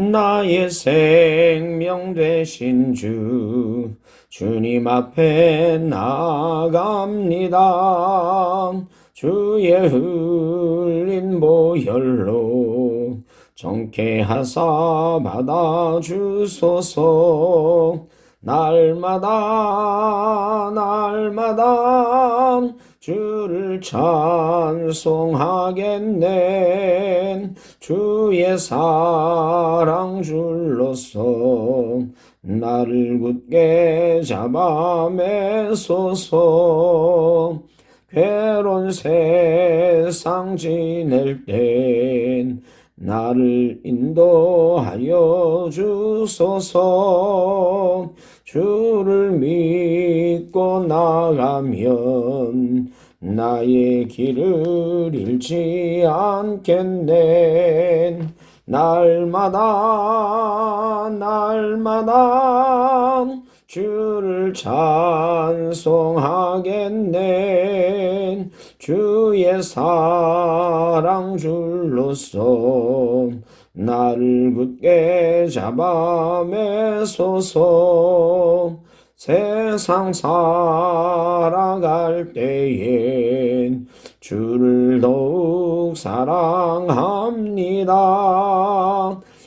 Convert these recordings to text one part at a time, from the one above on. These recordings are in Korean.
나의 생명 되신 주 주님 앞에 나갑니다. 주의 흘린 보혈로 정케 하사 받아 주소서 날마다 날마다 주를 찬송하겠네. 주의 사랑 줄로서 나를 굳게 잡아매소서. 괴로운 세상 지낼 땐 나를 인도하여 주소서 주를 믿고 나가면 나의 길을 잃지 않겠네. 날마다 날마다 주를 찬송하겠네. 주의 사랑 줄로서 나를 굳게 잡아 매소서 세상 살아갈 때엔 주를 더욱 사랑합니다.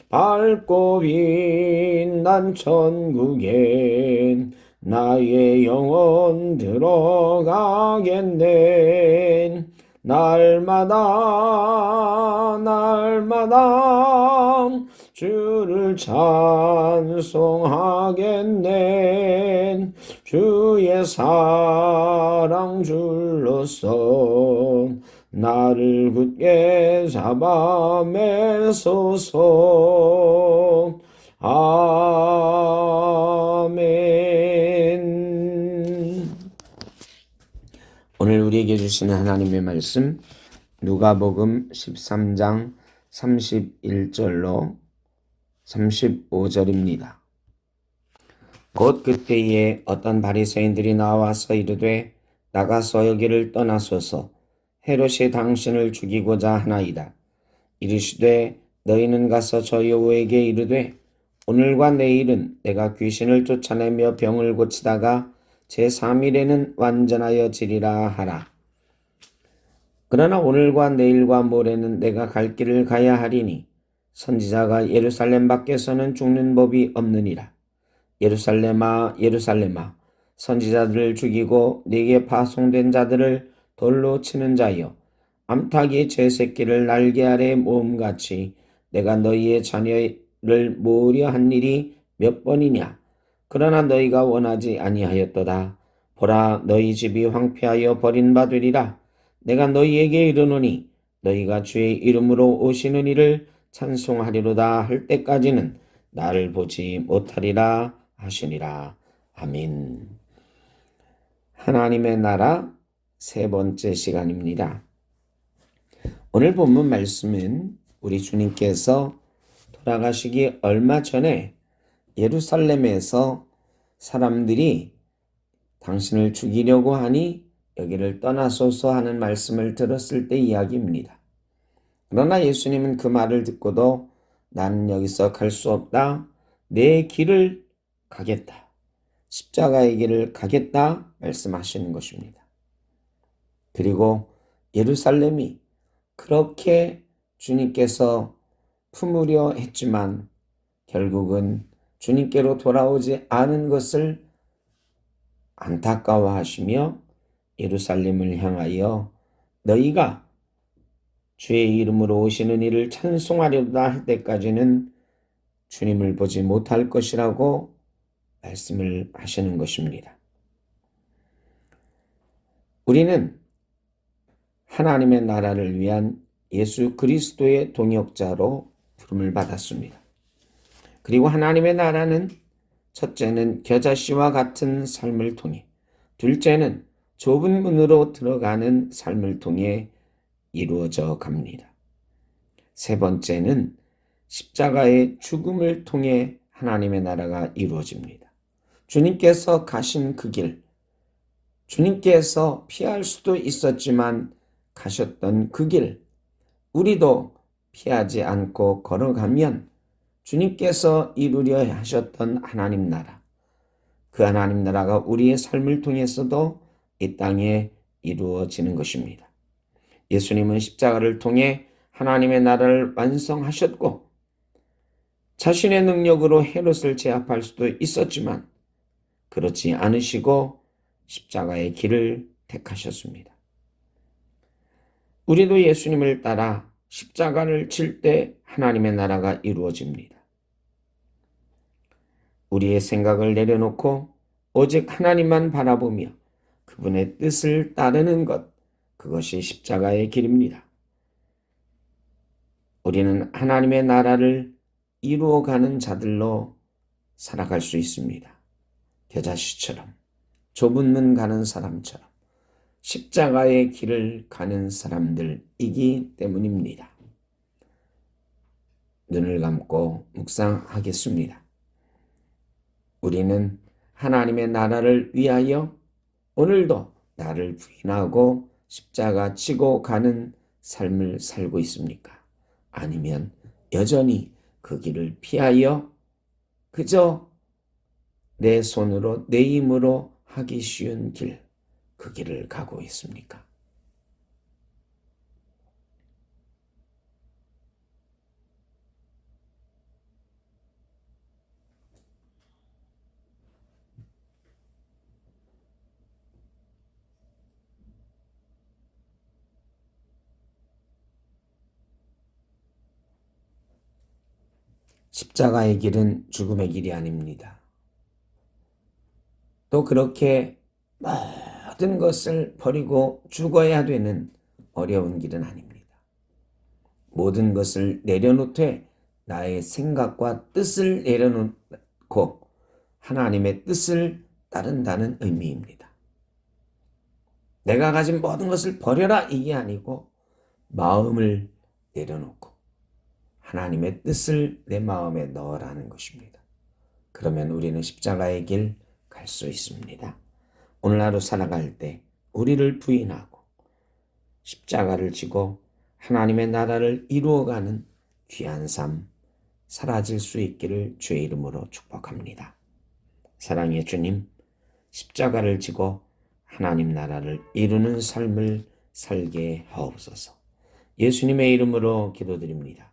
밝고 빛난 천국엔 나의 영혼 들어가겠네. 날마다 날마다 주를 찬송하겠네. 주의 사랑 줄로서 나를 굳게 잡아 매소서. 아멘 오늘 우리에게 주시는 하나님의 말씀 누가복음 13장 31절로 35절입니다. 곧 그때에 어떤 바리새인들이 나와서 이르되 나가서 여기를 떠나소서 헤롯이 당신을 죽이고자 하나이다. 이르시되 너희는 가서 저 여호에게 이르되 오늘과 내일은 내가 귀신을 쫓아내며 병을 고치다가 제3일에는 완전하여 지리라 하라. 그러나 오늘과 내일과 모레는 내가 갈 길을 가야 하리니 선지자가 예루살렘 밖에서는 죽는 법이 없느니라. 예루살렘아 예루살렘아 선지자들을 죽이고 네게 파송된 자들을 돌로 치는 자여 암탉이 제 새끼를 날개 아래 모음같이 내가 너희의 자녀를 모으려 한 일이 몇 번이냐 그러나 너희가 원하지 아니하였도다 보라 너희 집이 황폐하여 버린 바 되리라 내가 너희에게 이르노니 너희가 주의 이름으로 오시는 이를 찬송하리로다 할 때까지는 나를 보지 못하리라 하시니라. 아멘. 하나님의 나라 세 번째 시간입니다. 오늘 본문 말씀은 우리 주님께서 돌아가시기 얼마 전에 예루살렘에서 사람들이 당신을 죽이려고 하니 여기를 떠나소서 하는 말씀을 들었을 때 이야기입니다. 그러나 예수님은 그 말을 듣고도 나는 여기서 갈 수 없다. 내 길을 가겠다. 십자가의 길을 가겠다 말씀하시는 것입니다. 그리고 예루살렘이 그렇게 주님께서 품으려 했지만 결국은 주님께로 돌아오지 않은 것을 안타까워하시며 예루살렘을 향하여 너희가 주의 이름으로 오시는 이를 찬송하려다 할 때까지는 주님을 보지 못할 것이라고 말씀을 하시는 것입니다. 우리는 하나님의 나라를 위한 예수 그리스도의 동역자로 부름을 받았습니다. 그리고 하나님의 나라는 첫째는 겨자씨와 같은 삶을 통해, 둘째는 좁은 문으로 들어가는 삶을 통해 이루어져 갑니다. 세 번째는 십자가의 죽음을 통해 하나님의 나라가 이루어집니다. 주님께서 가신 그 길, 주님께서 피할 수도 있었지만 가셨던 그 길, 우리도 피하지 않고 걸어가면 주님께서 이루려 하셨던 하나님 나라, 그 하나님 나라가 우리의 삶을 통해서도 이 땅에 이루어지는 것입니다. 예수님은 십자가를 통해 하나님의 나라를 완성하셨고, 자신의 능력으로 헤롯을 제압할 수도 있었지만, 그렇지 않으시고 십자가의 길을 택하셨습니다. 우리도 예수님을 따라 십자가를 칠 때 하나님의 나라가 이루어집니다. 우리의 생각을 내려놓고 오직 하나님만 바라보며 그분의 뜻을 따르는 것, 그것이 십자가의 길입니다. 우리는 하나님의 나라를 이루어가는 자들로 살아갈 수 있습니다. 겨자씨처럼, 좁은 문 가는 사람처럼, 십자가의 길을 가는 사람들이기 때문입니다. 눈을 감고 묵상하겠습니다. 우리는 하나님의 나라를 위하여 오늘도 나를 부인하고 십자가 치고 가는 삶을 살고 있습니까? 아니면 여전히 그 길을 피하여 그저 내 손으로 내 힘으로 하기 쉬운 길, 그 길을 가고 있습니까? 십자가의 길은 죽음의 길이 아닙니다. 또 그렇게 모든 것을 버리고 죽어야 되는 어려운 길은 아닙니다. 모든 것을 내려놓되 나의 생각과 뜻을 내려놓고 하나님의 뜻을 따른다는 의미입니다. 내가 가진 모든 것을 버려라 이게 아니고 마음을 내려놓고 하나님의 뜻을 내 마음에 넣으라는 것입니다. 그러면 우리는 십자가의 길 갈 수 있습니다. 오늘 하루 살아갈 때 우리를 부인하고 십자가를 지고 하나님의 나라를 이루어가는 귀한 삶 사라질 수 있기를 주의 이름으로 축복합니다. 사랑의 주님, 십자가를 지고 하나님 나라를 이루는 삶을 살게 하옵소서. 예수님의 이름으로 기도드립니다.